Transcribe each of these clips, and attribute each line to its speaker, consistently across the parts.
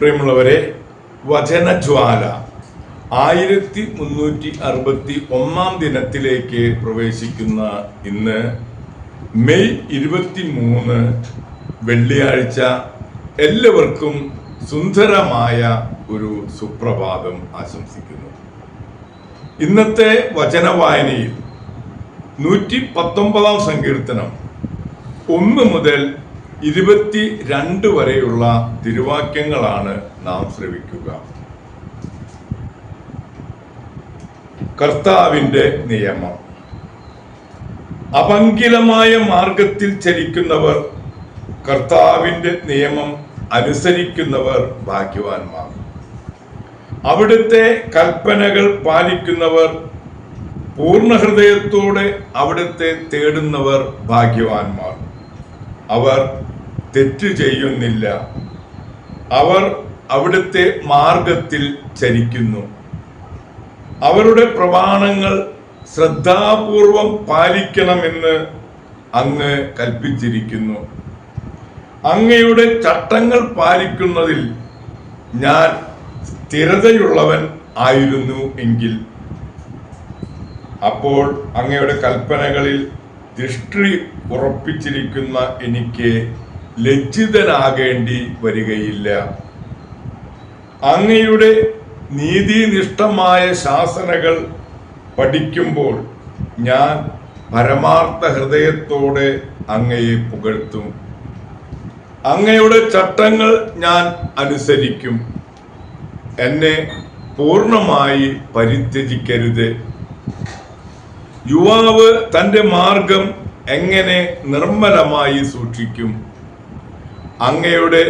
Speaker 1: പ്രിയമുള്ളവരെ വചനജ്വാല ആയിരത്തി മുന്നൂറ്റി അറുപത്തി ഒന്നാം ദിനത്തിലേക്ക് പ്രവേശിക്കുന്ന ഇന്ന് മെയ് ഇരുപത്തി മൂന്ന് വെള്ളിയാഴ്ച എല്ലാവർക്കും സുന്ദരമായ ഒരു സുപ്രഭാതം ആശംസിക്കുന്നു. ഇന്നത്തെ വചനവായനയിൽ നൂറ്റി പത്തൊമ്പതാം സങ്കീർത്തനം ഒന്ന് മുതൽ ഇരുപത്തി രണ്ട് വരെയുള്ള തിരുവാക്യങ്ങളാണ് നാം ശ്രവിക്കുക. കർത്താവിന്റെ നിയമം. അപങ്കിലമായ മാർഗത്തിൽ ചരിക്കുന്നവർ കർത്താവിന്റെ നിയമം അനുസരിക്കുന്നവർ ഭാഗ്യവാന്മാർ. അവിടുത്തെ കൽപ്പനകൾ പാലിക്കുന്നവർ പൂർണ ഹൃദയത്തോടെ അവിടുത്തെ തേടുന്നവർ ഭാഗ്യവാന്മാർ. അവർ തെറ്റ് ചെയ്യുന്നില്ല. അവർ അവിടുത്തെ മാർഗത്തിൽ ചരിക്കുന്നു. അവരുടെ പ്രമാണങ്ങൾ ശ്രദ്ധാപൂർവം പാലിക്കണമെന്ന് അങ്ങ് കൽപ്പിച്ചിരിക്കുന്നു. അങ്ങയുടെ ചട്ടങ്ങൾ പാലിക്കുന്നതിൽ ഞാൻ സ്ഥിരതയുള്ളവൻ ആയിരുന്നു എങ്കിൽ. അപ്പോൾ അങ്ങയുടെ കൽപ്പനകളിൽ ദൃഷ്ടി ഉറപ്പിച്ചിരിക്കുന്ന എനിക്ക് ലജ്ജിതനാകേണ്ടി വരികയില്ല. അങ്ങയുടെ നീതിനിഷ്ഠമായ ശാസനകൾ പഠിക്കുമ്പോൾ ഞാൻ പരമാർത്ഥ ഹൃദയത്തോടെ അങ്ങയെ പുകഴ്ത്തും. അങ്ങയുടെ ചട്ടങ്ങൾ ഞാൻ അനുസരിക്കും. എന്നെ പൂർണമായി പരിത്യജിക്കരുത്. യുവാവ് തന്റെ മാർഗം എങ്ങനെ നിർമ്മലമായി സൂക്ഷിക്കും? അങ്ങയുടെ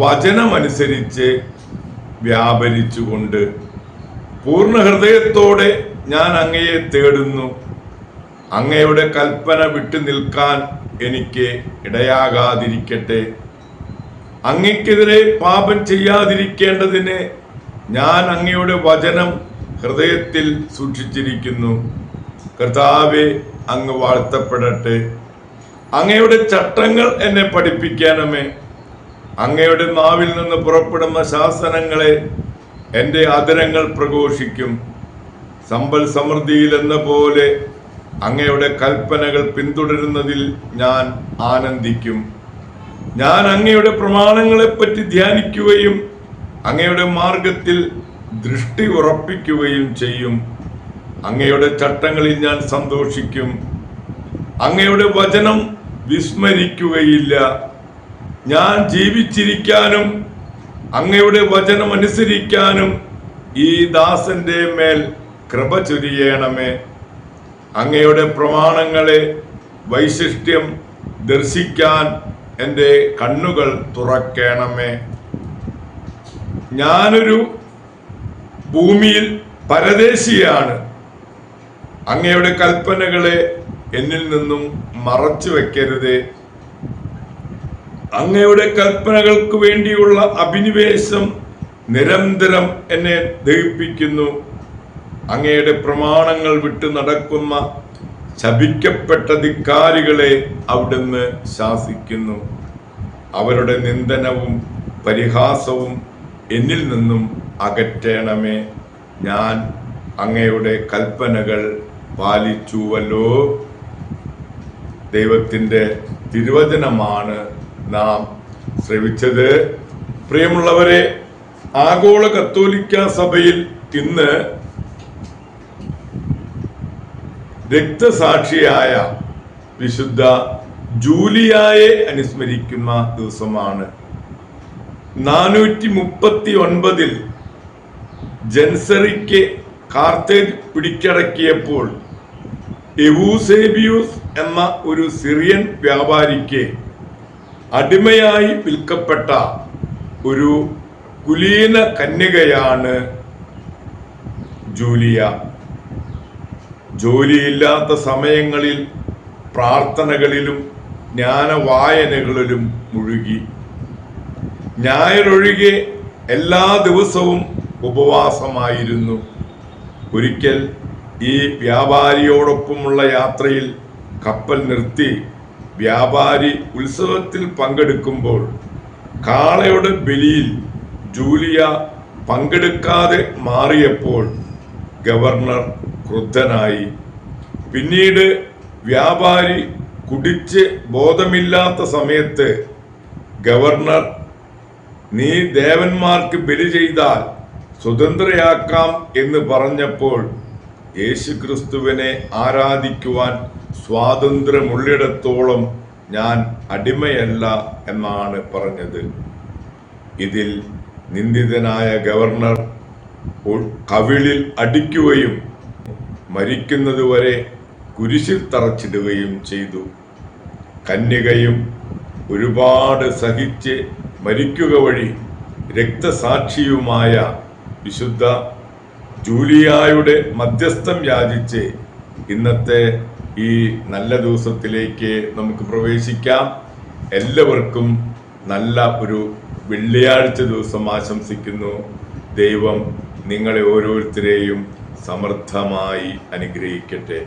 Speaker 1: വചനമനുസരിച്ച് വ്യാപരിച്ചുകൊണ്ട് പൂർണ ഹൃദയത്തോടെ ഞാൻ അങ്ങയെ തേടുന്നു. അങ്ങയുടെ കൽപ്പന വിട്ടു നിൽക്കാൻ എനിക്ക് ഇടയാകാതിരിക്കട്ടെ. അങ്ങയ്ക്കെതിരെ പാപം ചെയ്യാതിരിക്കേണ്ടതിന് ഞാൻ അങ്ങയുടെ വചനം ഹൃദയത്തിൽ സൂക്ഷിച്ചിരിക്കുന്നു. കർത്താവെ അങ്ങ് വാഴ്ത്തപ്പെടട്ടെ. അങ്ങയുടെ ചട്ടങ്ങൾ എന്നെ പഠിപ്പിക്കാനുമേ. അങ്ങയുടെ നാവിൽ നിന്ന് പുറപ്പെടുന്ന ശാസനങ്ങളെ എന്റെ അതിരങ്ങൾ പ്രഘോഷിക്കും. സമ്പൽ സമൃദ്ധിയിൽ എന്ന പോലെ അങ്ങയുടെ കൽപ്പനകൾ പിന്തുടരുന്നതിൽ ഞാൻ ആനന്ദിക്കും. ഞാൻ അങ്ങയുടെ പ്രമാണങ്ങളെപ്പറ്റി ധ്യാനിക്കുകയും അങ്ങയുടെ മാർഗത്തിൽ ദൃഷ്ടി ഉറപ്പിക്കുകയും ചെയ്യും. അങ്ങയുടെ ചട്ടങ്ങളിൽ ഞാൻ സന്തോഷിക്കും. അങ്ങയുടെ വചനം വിസ്മരിക്കുകയില്ല. ഞാൻ ജീവിച്ചിരിക്കാനും അങ്ങയുടെ വചനം അനുസരിക്കാനും ഈ ദാസന്റെ മേൽ കൃപ ചൊരിയണമേ. അങ്ങയുടെ പ്രമാണങ്ങളെ വൈശിഷ്ട്യം ദർശിക്കാൻ എന്റെ കണ്ണുകൾ തുറക്കണമേ. ഞാനൊരു ഭൂമിയിൽ പരദേശിയാണ്. അങ്ങയുടെ കൽപ്പനകളെ എന്നിൽ നിന്നും മറച്ചു വെക്കരുതേ. അങ്ങയുടെ കൽപ്പനകൾക്ക് വേണ്ടിയുള്ള അഭിനിവേശം നിരന്തരം എന്നെ ദഹിപ്പിക്കുന്നു. അങ്ങയുടെ പ്രമാണങ്ങൾ വിട്ടു നടക്കുന്ന ശപിക്കപ്പെട്ട ധിക്കാരികളെ അവിടുന്ന് ശാസിക്കുന്നു. അവരുടെ നിന്ദനവും പരിഹാസവും എന്നിൽ നിന്നും അകറ്റണമേ. ഞാൻ അങ്ങയുടെ കൽപ്പനകൾ പാലിച്ചുവല്ലോ. ദൈവത്തിന്റെ തിരുവചനമാണ് നാം ശ്രവിച്ചത്. പ്രിയമുള്ളവരെ ആഗോള കത്തോലിക്ക സഭയിൽ ഇന്ന് രക്തസാക്ഷിയായ വിശുദ്ധ ജൂലിയായെ അനുസ്മരിക്കുന്ന ദിവസമാണ്. നാനൂറ്റി മുപ്പത്തി ഒൻപതിൽ ജൻസറിക്ക് കാർത്തേജ് പിടിച്ചടക്കിയപ്പോൾ എവൂസേബിയൂസ് എന്ന ഒരു സിറിയൻ വ്യാപാരിക്ക് അടിമയായി വിൽക്കപ്പെട്ട ഒരു കുലീന കന്യകയാണ് ജൂലിയ. ജോലിയില്ലാത്ത സമയങ്ങളിൽ പ്രാർത്ഥനകളിലും ജ്ഞാനവായനകളിലും മുഴുകി. ഞായറൊഴികെ എല്ലാ ദിവസവും ഉപവാസമായിരുന്നു. ഒരിക്കൽ ഈ വ്യാപാരിയോടൊപ്പമുള്ള യാത്രയിൽ കപ്പൽ നിർത്തി വ്യാപാരി ഉത്സവത്തിൽ പങ്കെടുക്കുമ്പോൾ കാളയുടെ ബലിയിൽ ജൂലിയ പങ്കെടുക്കാതെ മാറിയപ്പോൾ ഗവർണർ ക്രുദ്ധനായി. പിന്നീട് വ്യാപാരി കുടിച്ച് ബോധമില്ലാത്ത സമയത്ത് ഗവർണർ നീ ദേവന്മാർക്ക് ബലി ചെയ്താൽ സ്വതന്ത്രയാക്കാം എന്ന് പറഞ്ഞപ്പോൾ യേശുക്രിസ്തുവിനെ ആരാധിക്കുവാൻ സ്വാതന്ത്ര്യമുള്ളിടത്തോളം ഞാൻ അടിമയല്ല എന്നാണ് പറഞ്ഞത്. ഇതിൽ നിന്ദിതനായ ഗവർണർ കവിളിൽ അടിക്കുകയും മരിക്കുന്നതുവരെ കുരിശിൽ തറച്ചിടുകയും ചെയ്തു. കന്യകയും ഒരുപാട് സഹിച്ച് മരിക്കുക വഴി രക്തസാക്ഷിയുമായ വിശുദ്ധ ജൂലിയായുടെ മധ്യസ്ഥം യാചിച്ച് ഇന്നത്തെ ഈ നല്ല ദിവസത്തിലേക്ക് നമുക്ക് പ്രവേശിക്കാം. എല്ലാവർക്കും നല്ല ഒരു വെള്ളിയാഴ്ച ദിവസം ആശംസിക്കുന്നു. ദൈവം നിങ്ങളെ ഓരോരുത്തരെയും സമർത്ഥമായി അനുഗ്രഹിക്കട്ടെ.